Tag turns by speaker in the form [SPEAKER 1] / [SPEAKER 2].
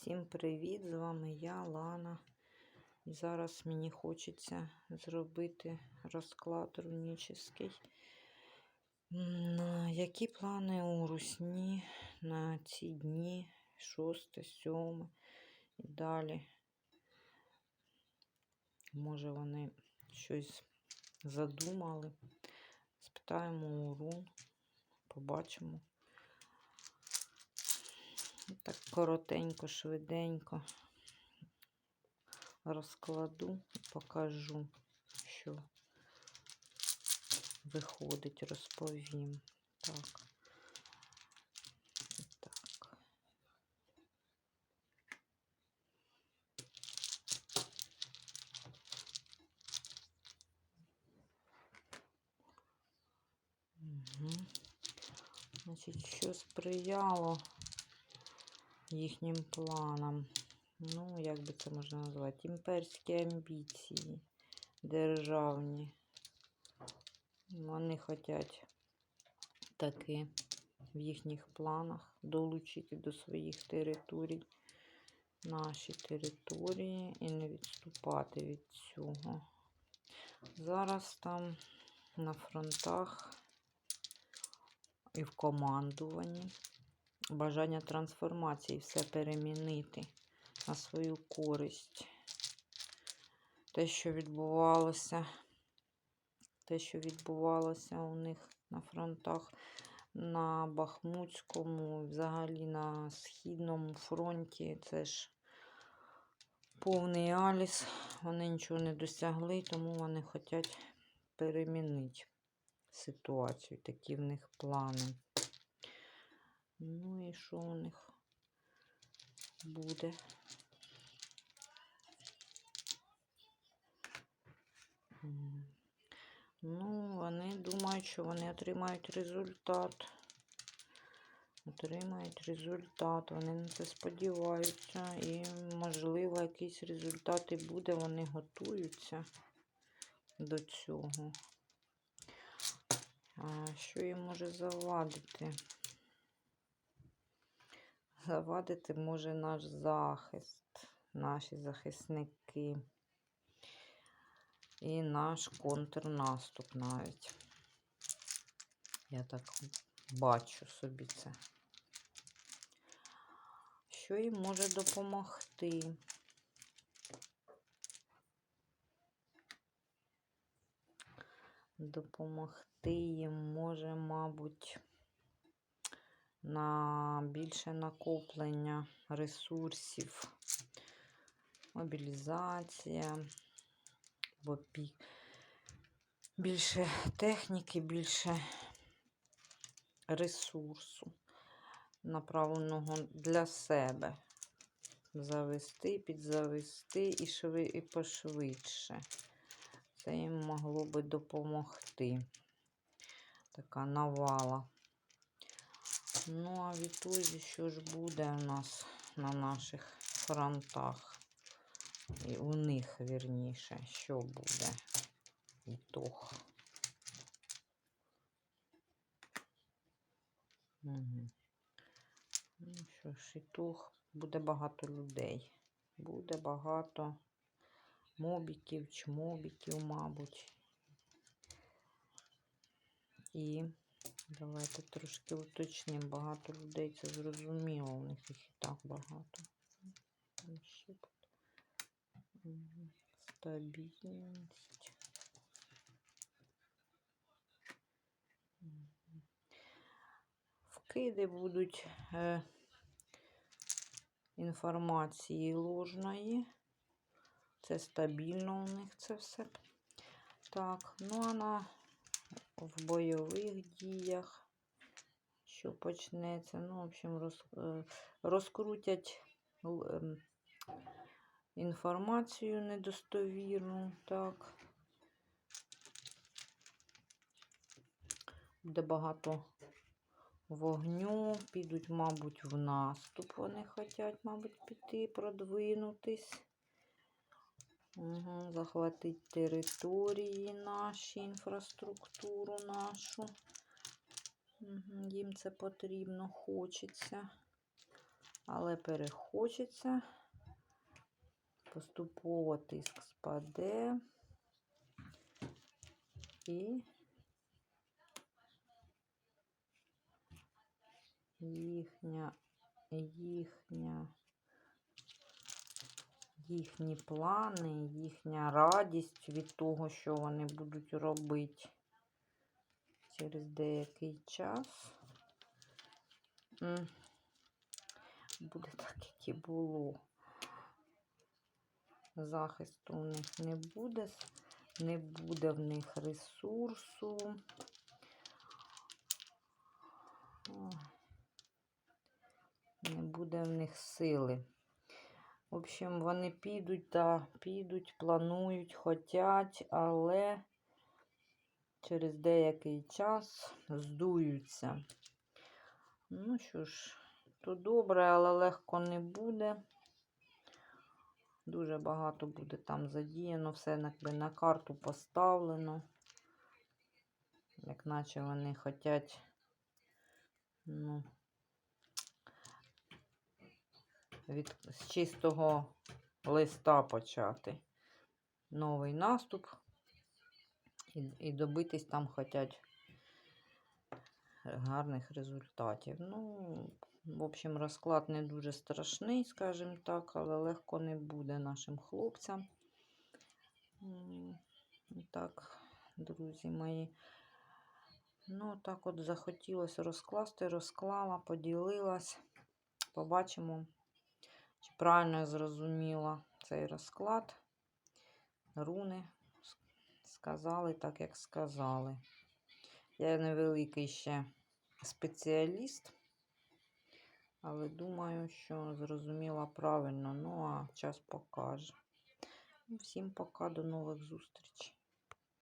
[SPEAKER 1] Всім привіт! З вами я, Лана. І зараз мені хочеться зробити розклад рунічний. Які плани у русні на ці дні 6, 7 і далі. Може вони щось задумали. Спитаємо у рун, побачимо. Так коротенько, швиденько розкладу і покажу, що виходить, розповім. Так. Так. Угу. Значить, що сприяло їхнім планам. Ну, як би це можна назвати? Імперські амбіції державні. Вони хочуть таки в їхніх планах долучити до своїх територій наші території і не відступати від цього. Зараз там на фронтах і в командуванні бажання трансформації, все перемінити на свою користь. Те, що відбувалося, те, що відбувалося у них на фронтах на Бахмутському, взагалі на Східному фронті, це ж повний аліс. Вони нічого не досягли, тому вони хочуть перемінити ситуацію. Такі в них плани. Ну і що у них буде? Ну, вони думають, що вони отримають результат. Отримають результат. Вони на це сподіваються. І, можливо, якийсь результат і буде. Вони готуються до цього. А що їм може завадити? Завадити може наш захист, наші захисники і наш контрнаступ навіть. Я так бачу собі це. Що їм може допомогти? Допомогти їм може, мабуть, на більше накоплення ресурсів, мобілізація, бо більше техніки, більше ресурсу, направленого для себе. Завести, підзавести і шви, і пошвидше. Це їм могло би допомогти. Така навала. Ну, а відтоді, що ж буде у нас на наших фронтах? І у них, вірніше, що буде ітог? Угу. Ну що ж, ітог, буде багато людей. Буде багато мобіків, чмобіків, мабуть. І Давайте трошки уточнимо. Багато людей це зрозуміло, у них їх і так багато. Стабільність. Вкиди будуть е, інформації ложної. Це стабільно у них це все. Так, ну а на в бойових діях, що почнеться. Ну, в общем, роз, е, розкрутять ем, інформацію недостовірну, так. Буде багато вогню, підуть, мабуть, в наступ. Вони хочуть, мабуть, піти, продвинутись. Угу, захватити території наші, інфраструктуру нашу. Угу, їм це потрібно, хочеться. але перехочеться. Поступово тиск спаде. І їхня, їхня, їхні плани, їхня радість від того, що вони будуть робити через деякий час. Буде так, як і було. Захисту у них не буде, не буде в них ресурсу. Не буде в них сили. В общем, вони підуть та підуть, планують, хотять, але через деякий час здуються. Ну що ж, то добре, але легко не буде. Дуже багато буде там задіяно, все якби на карту поставлено. Як наче вони хочуть, ну, від, з чистого листа почати новий наступ і, і добитись там хочуть гарних результатів. Ну, в общем, розклад не дуже страшний, скажімо так, але легко не буде нашим хлопцям. Так, друзі мої. Ну, так от захотілося розкласти, розклала, поділилась. Побачимо, чи правильно я зрозуміла цей розклад. Руни сказали так, як сказали. Я невеликий ще спеціаліст, але думаю, що зрозуміла правильно. Ну, а час покаже. Всім пока, до нових зустрічей.